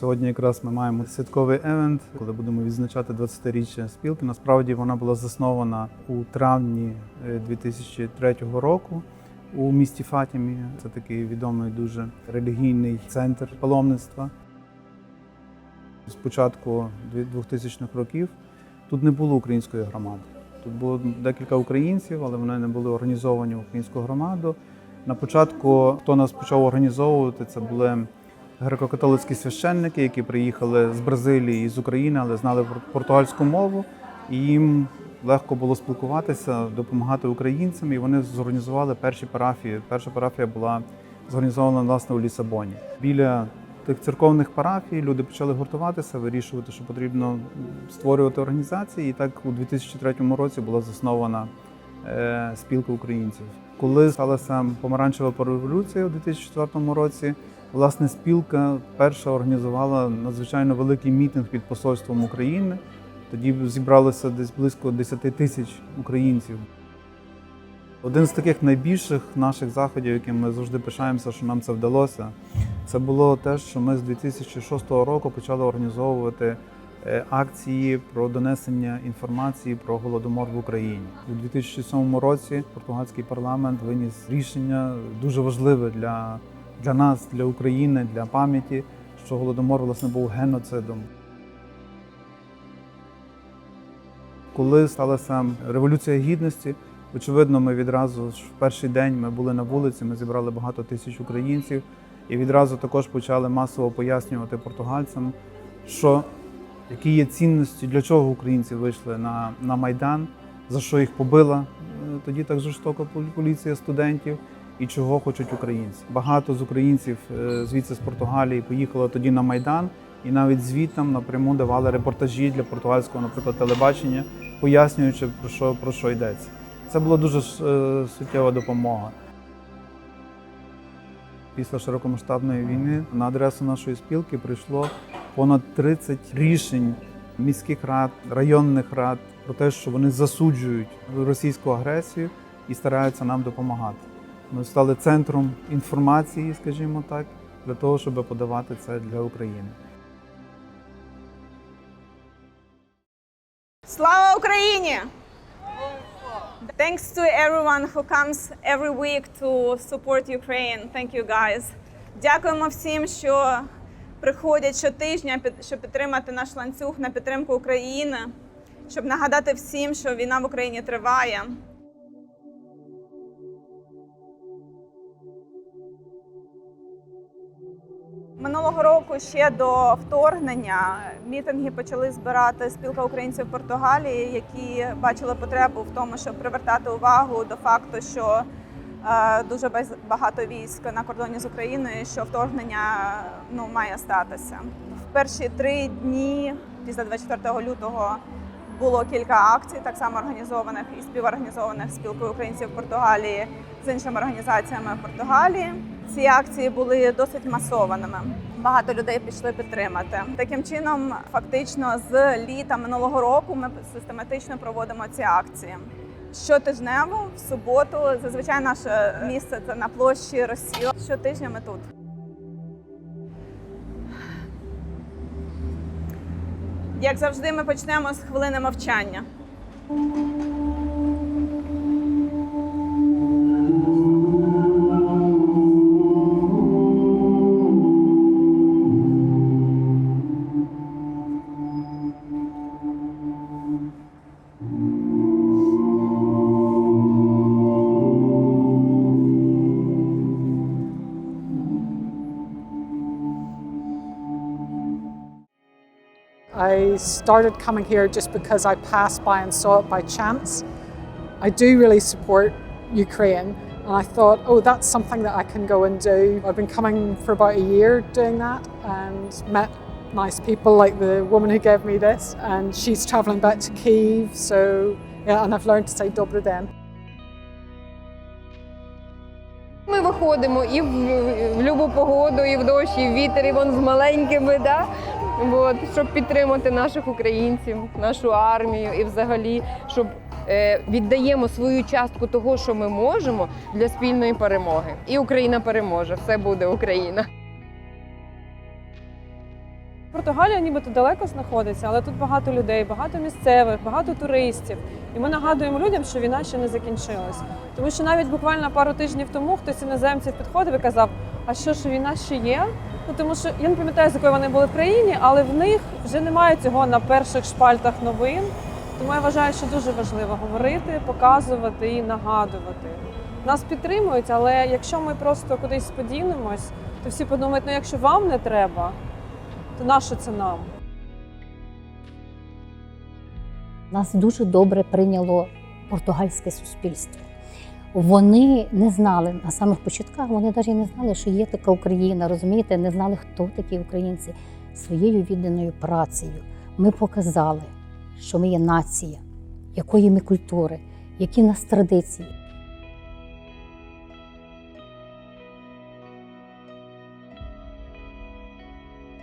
Сьогодні якраз ми маємо святковий евент, коли будемо відзначати 20-річчя спілки. Насправді вона була заснована у травні е, 2003 року у місті Фатімі. Це такий відомий дуже релігійний центр паломництва. З початку 2000-х років тут не було української громади. Тут було декілька українців, але вони не були організовані в українську громаду. На початку, хто нас почав організовувати, це були греко-католицькі священники, які приїхали з Бразилії і з України, але знали пор- португальську мову, і їм легко було спілкуватися, допомагати українцям. І вони зорганізували перші парафії. Перша парафія була зорганізована власне у Лісабоні. Біля тих церковних парафій люди почали гуртуватися, вирішувати, що потрібно створювати організації. І так у 2003 році була заснована е, спілка українців. Коли сталася помаранчева революція у 2004 році, власне спілка перша організувала надзвичайно великий мітинг під посольством України. Тоді зібралося десь близько 10 тисяч українців. Один з таких найбільших наших заходів, яким ми завжди пишаємося, що нам це вдалося, це було те, що ми з 2006 року почали організовувати е, акції про донесення інформації про голодомор в Україні. У 2007 році португальський парламент виніс рішення дуже важливе для, для нас, для України, для пам'яті, що голодомор власне був геноцидом. Коли сталася революція гідності, очевидно, ми відразу ж в перший день ми були на вулиці, ми зібрали багато тисяч українців і відразу також почали масово пояснювати португальцям, що які є цінності, для чого українці вийшли на, на майдан, за що їх побила е, тоді так жорстоко поліція студентів. І чого хочуть українці. Багато з українців е, звідси з Португалії поїхало тоді на майдан, і навіть звідтам напряму давали репортажі для португальського, наприклад, телебачення, пояснюючи про що про що йдеться. Це була дуже е, суттєва допомога. Після широкомасштабної війни на адресу нашої спілки прийшло понад 30 рішень міських рад, районних рад про те, що вони засуджують російську агресію і стараються нам допомагати. Ми стали центром інформації, скажімо так, для того, щоб подавати це для України. Слава Україні! Thanks to everyone who comes every week to support Ukraine. Thank you guys. Дякуємо всім, що приходять щотижня, щоб підтримати наш ланцюг на підтримку України, щоб нагадати всім, що війна в Україні триває. Минулого року ще до вторгнення мітинги почали збирати спілка українців Португалії, які бачили потребу в тому, щоб привертати увагу до факту, що е, дуже багато військ на кордоні з Україною, що вторгнення ну має статися. В перші три дні після 24 лютого було кілька акцій, так само організованих і співорганізованих спілкою українців Португалії з іншими організаціями Португалії. Ці акції були досить масованими. Багато людей пішли підтримати. Таким чином, фактично, з літа минулого року ми систематично проводимо ці акції. Щотижнево, в суботу, зазвичай наше місце це на площі Росіл. Щотижня ми тут. Як завжди, ми почнемо з хвилини мовчання. started coming here just because I passed by and saw it by chance. I do really support Ukraine, and I thought, oh, that's something that I can go and do. I've been coming for about a year doing that and met nice people like the woman who gave me this, and she's traveling back to Kiev, so yeah, and I've learned to say Dobre Den. Ми виходимо і в, в любу погоду, і в дощ, і в вітер, і вон з маленькими, да? От, щоб підтримати наших українців, нашу армію і взагалі, щоб е, віддаємо свою частку того, що ми можемо для спільної перемоги. І Україна переможе. Все буде Україна. Португалія нібито далеко знаходиться, але тут багато людей, багато місцевих, багато туристів. І ми нагадуємо людям, що війна ще не закінчилась. Тому що навіть буквально пару тижнів тому хтось іноземців підходив і казав, а що ж війна ще є? Ну тому що я не пам'ятаю, з якої вони були в країні, але в них вже немає цього на перших шпальтах новин. Тому я вважаю, що дуже важливо говорити, показувати і нагадувати. Нас підтримують, але якщо ми просто кудись подінемось, то всі подумають, ну якщо вам не треба, то нащо це нам? Нас дуже добре прийняло португальське суспільство. Вони не знали на самих початках, вони навіть не знали, що є така Україна, розумієте, не знали, хто такі українці. Своєю відданою працею ми показали, що ми є нація, якої ми культури, які в нас традиції.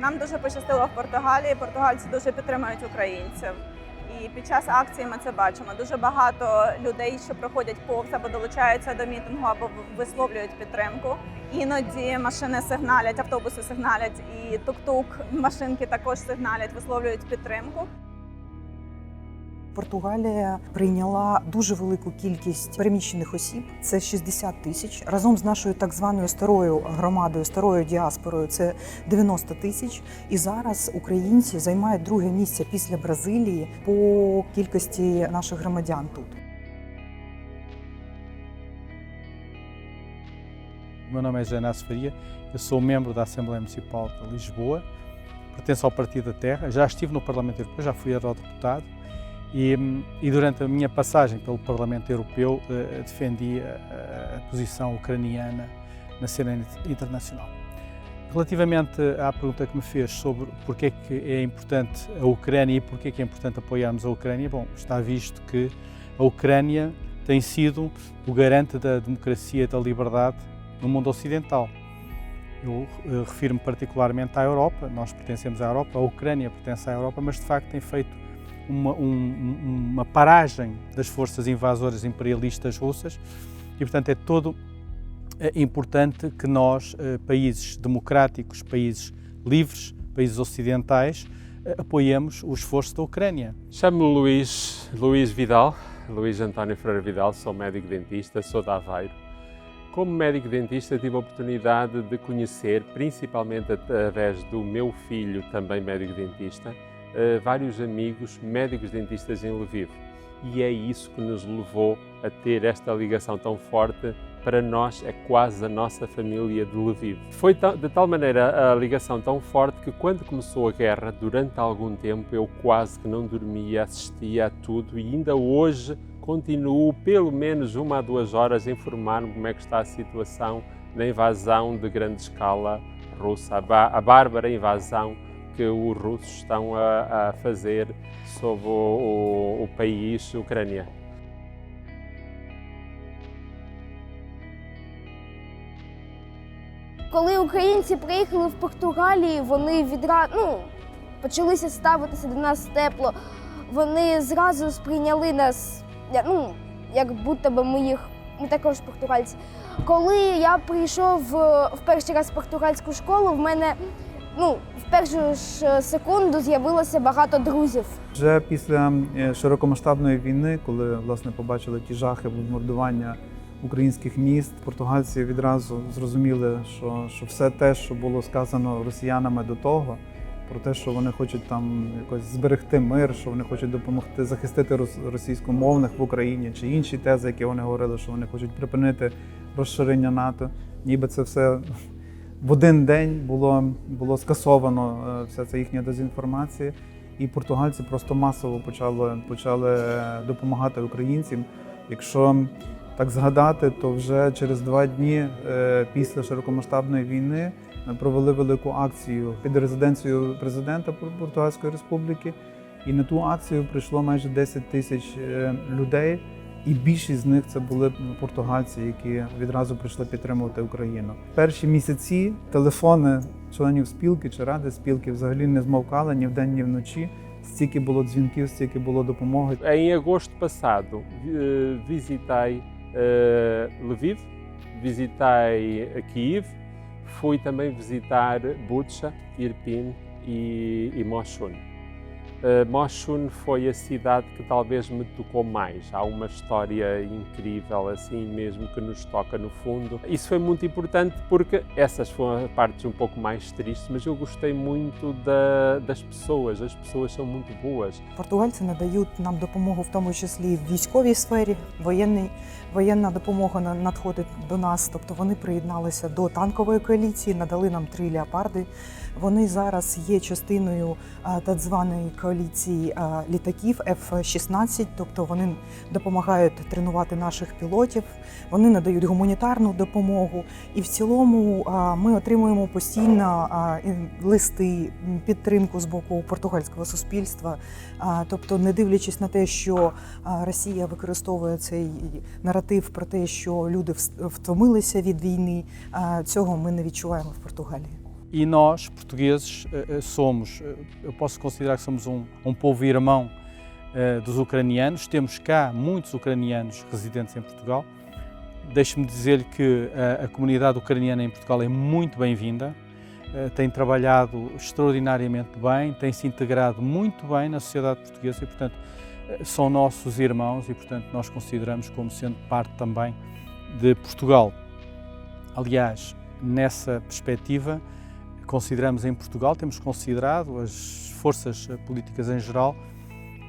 Нам дуже пощастило в Португалії. Португальці дуже підтримують українців. І під час акції ми це бачимо. Дуже багато людей, що проходять повз або долучаються до мітингу, або висловлюють підтримку. Іноді машини сигналять, автобуси сигналять, і тук-тук машинки також сигналять, висловлюють підтримку. Португалія прийняла дуже велику кількість переміщених осіб. Це 60 тисяч. Разом з нашою так званою старою громадою, старою діаспорою це 90 тисяч. І зараз українці займають друге місце після Бразилії по кількості наших громадян тут. Meu nome é Inácio Faria, eu sou membro da Assembleia Municipal de Lisboa, pertenço ao Partido da Terra, já estive no Parlamento Europeu, já fui eurodeputado e, e durante a minha passagem pelo Parlamento Europeu eh, defendi a, a posição ucraniana na cena internacional. Relativamente à pergunta que me fez sobre porque é que é importante a Ucrânia e porque é que é importante apoiarmos a Ucrânia, bom, está visto que a Ucrânia tem sido o garante da democracia e da liberdade no mundo ocidental. Eu eh, refiro-me particularmente à Europa, nós pertencemos à Europa, a Ucrânia pertence à Europa, mas de facto tem feito uma, um- uma paragem das forças invasoras imperialistas russas e, portanto, é todo eh, importante que nós, eh, países democráticos, países livres, países ocidentais, eh, apoiemos o esforço da Ucrânia. Chamo-me Luís, Luís Vidal, Luís António Freire Vidal, sou médico dentista, sou de Aveiro. Como médico dentista tive a oportunidade de conhecer, principalmente através do meu filho, também médico dentista, vários amigos médicos dentistas em Lviv. E é isso que nos levou a ter esta ligação tão forte. Para nós é quase a nossa família de Lviv. Foi de tal maneira a ligação tão forte que quando começou a guerra, durante algum tempo, eu quase que não dormia, assistia a tudo e ainda hoje continuo pelo menos uma a duas horas a informar-me como é que está a situação da invasão de grande escala russa, a bárbara invasão que os russos estão a, a fazer sobre o, o- o país Ucrânia. Коли українці приїхали в Португалію, вони відразу ну, почалися ставитися до нас тепло. Вони зразу сприйняли нас, ну, як будто би ми їх, ми також португальці. Коли я прийшов е, в перший раз в португальську школу, в мене ну, в першу ж секунду з'явилося багато друзів. Вже після е, широкомасштабної війни, коли власне побачили ті жахи бомбардування українських міст, португальці відразу зрозуміли, що, що все те, що було сказано росіянами до того, про те, що вони хочуть там якось зберегти мир, що вони хочуть допомогти захистити російськомовних в Україні, чи інші тези, які вони говорили, що вони хочуть припинити розширення НАТО, ніби це все в один день було, було скасовано е, вся ця їхня дезінформація. І португальці просто масово почали, почали е, допомагати українцям. Якщо так згадати, то вже через два дні е, після широкомасштабної війни провели велику акцію під резиденцією президента Пор- Португальської республіки. І на ту акцію прийшло майже 10 тисяч людей. І більшість з них це були португальці, які відразу прийшли підтримувати Україну. Перші місяці телефони членів спілки чи ради спілки взагалі не змовкали ні вдень, ні вночі. Стільки було дзвінків, стільки було допомоги. Em agosto passado, vi- visitei Lviv, visitei Kiev, fui também visitar Bucha, Irpin e, e. Uh, Moshun foi a cidade que talvez me tocou mais. Há uma história incrível, assim mesmo, que nos toca no fundo. Isso foi muito importante porque essas foram as partes um pouco mais tristes, mas eu gostei muito da, das pessoas. As pessoas são muito boas. Португальці надають нам допомогу, в тому числі в військовій сфері. Воєнний, воєнна допомога на- надходить до нас. Тобто вони приєдналися до танкової коаліції, надали нам три леопарди. Вони зараз є частиною а, так званої коаліції літаків F-16, тобто вони допомагають тренувати наших пілотів, вони надають гуманітарну допомогу. І в цілому ми отримуємо постійно листи, підтримку з боку португальського суспільства. Тобто, не дивлячись на те, що Росія використовує цей наратив про те, що люди втомилися від війни, цього ми не відчуваємо в Португалії. E nós, portugueses, eh, eh, somos, eh, eu posso considerar que somos um, um povo irmão dos ucranianos. Temos cá muitos ucranianos residentes em Portugal. Deixe-me dizer-lhe que a, a comunidade ucraniana em Portugal é muito bem-vinda. Tem trabalhado extraordinariamente bem, tem se integrado muito bem na sociedade portuguesa e, portanto, são nossos irmãos e, portanto, nós consideramos como sendo parte também de Portugal. Aliás, nessa perspectiva, consideramos em Portugal, temos considerado as forças eh, políticas em geral,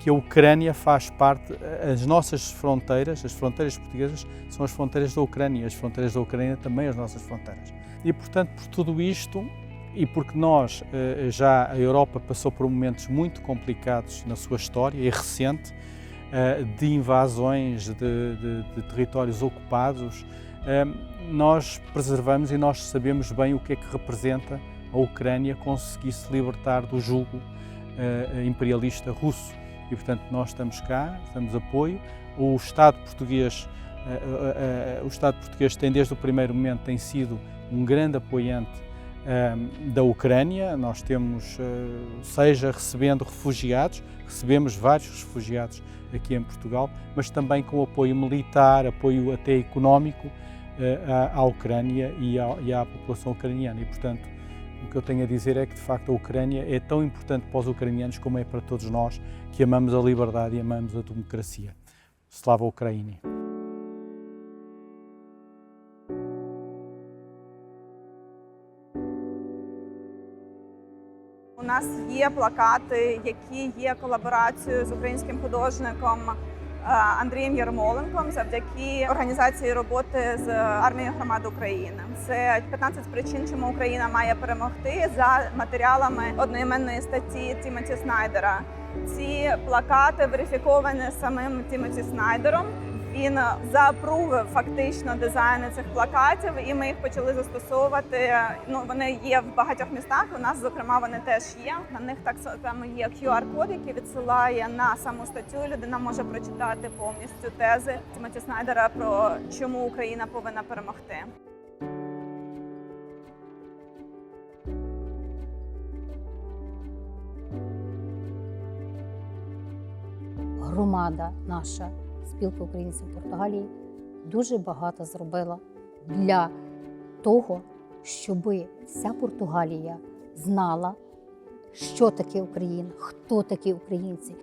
que a Ucrânia faz parte, eh, as nossas fronteiras, as fronteiras portuguesas, são as fronteiras da Ucrânia, as fronteiras da Ucrânia também as nossas fronteiras. E, portanto, por tudo isto, e porque nós, eh, já a Europa passou por momentos muito complicados na sua história e recente, de invasões de, de- de territórios ocupados, nós preservamos e nós sabemos bem o que é que representa a Ucrânia conseguir se libertar do jugo eh, imperialista russo. E, portanto, nós estamos cá, damos apoio. O Estado português, eh, eh, eh, o Estado português tem desde o primeiro momento tem sido um grande apoiante eh, da Ucrânia. Nós temos, eh, seja recebendo refugiados, recebemos vários refugiados aqui em Portugal, mas também com apoio militar, apoio até económico eh, à, Ucrânia e à população ucraniana. E, portanto, o que eu tenho a dizer é que, de facto, a Ucrânia é tão importante para os ucranianos como é para todos nós que amamos a liberdade e amamos a democracia. Slava Ukraini! У нас є плакати, які є колаборацією з українським художником е, Андрієм Ярмоленком завдяки організації роботи з армією громад України. Це 15 причин, чому Україна має перемогти за матеріалами одноіменної статті Тімоті Снайдера. Ці плакати верифіковані самим Тімоті Снайдером. Він заапрувив фактично дизайни цих плакатів, і ми їх почали застосовувати. Ну вони є в багатьох містах. У нас, зокрема, вони теж є. На них так само є QR-код, який відсилає на саму статтю. Людина може прочитати повністю тези Тімоті Снайдера про чому Україна повинна перемогти. громада наша спілка українців Португалії дуже багато зробила для того, щоб вся Португалія знала, що таке Україна, хто такі українці.